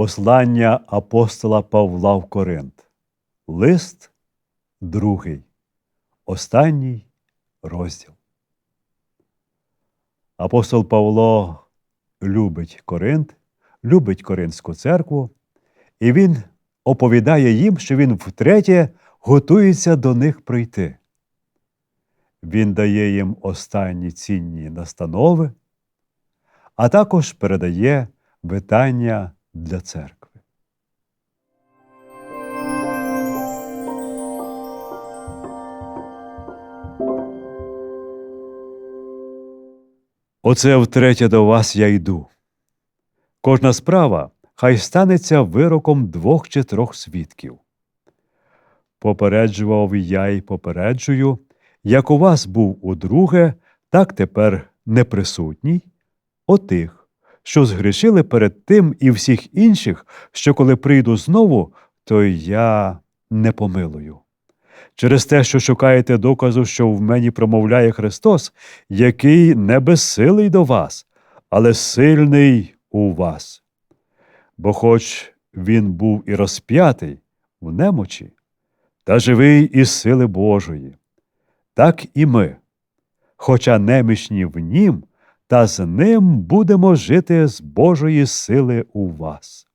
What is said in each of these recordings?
Послання апостола Павла в Коринт. Лист другий. Останній розділ. Апостол Павло любить Коринт, любить Коринську церкву, і він оповідає їм, що він втретє готується до них прийти. Він дає їм останні цінні настанови, а також передає витання для церкви. Оце втретє до вас я йду. Кожна справа хай станеться вироком двох чи трьох свідків. Попереджував я й попереджую, як у вас був удруге, так тепер неприсутній, отих, що згрішили перед тим і всіх інших, що коли прийду знову, то я не помилую. Через те, що шукаєте доказу, що в мені промовляє Христос, який не безсилий до вас, але сильний у вас. Бо хоч він був і розп'ятий в немочі, та живий із сили Божої, так і ми, хоча немічні в нім, та з ним будемо жити з Божої сили у вас.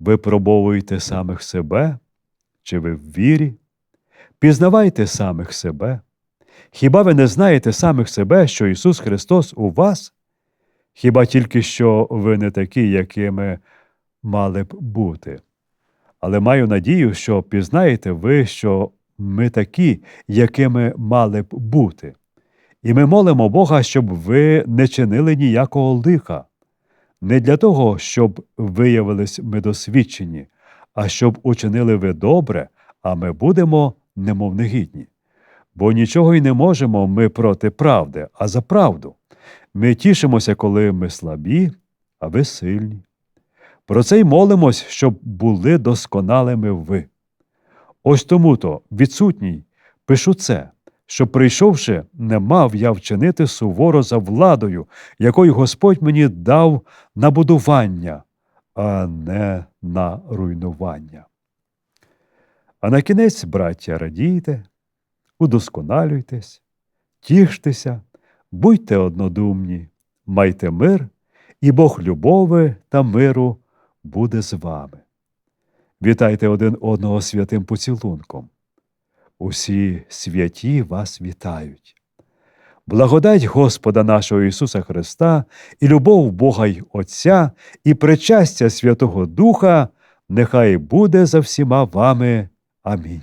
Випробовуйте самих себе, чи ви в вірі, пізнавайте самих себе. Хіба ви не знаєте самих себе, що Ісус Христос у вас? Хіба тільки що ви не такі, якими мали б бути? Але маю надію, що пізнаєте ви, що ми такі, якими мали б бути. І ми молимо Бога, щоб ви не чинили ніякого лиха, не для того, щоб виявились ми досвідчені, а щоб учинили ви добре, а ми будемо немов негідні. Бо нічого й не можемо ми проти правди, а за правду. Ми тішимося, коли ми слабі, а ви сильні. Про це й молимось, щоб були досконалими ви. Ось тому то, відсутній, пишу це, що, прийшовши, не мав я вчинити суворо за владою, якою Господь мені дав на будування, а не на руйнування. А на кінець, браття, радійте, удосконалюйтесь, тіштеся, будьте однодумні, майте мир, і Бог любови та миру буде з вами. Вітайте один одного святим поцілунком. Усі святі вас вітають. Благодать Господа нашого Ісуса Христа і любов Бога й Отця, і причастя Святого Духа нехай буде за всіма вами. Амінь.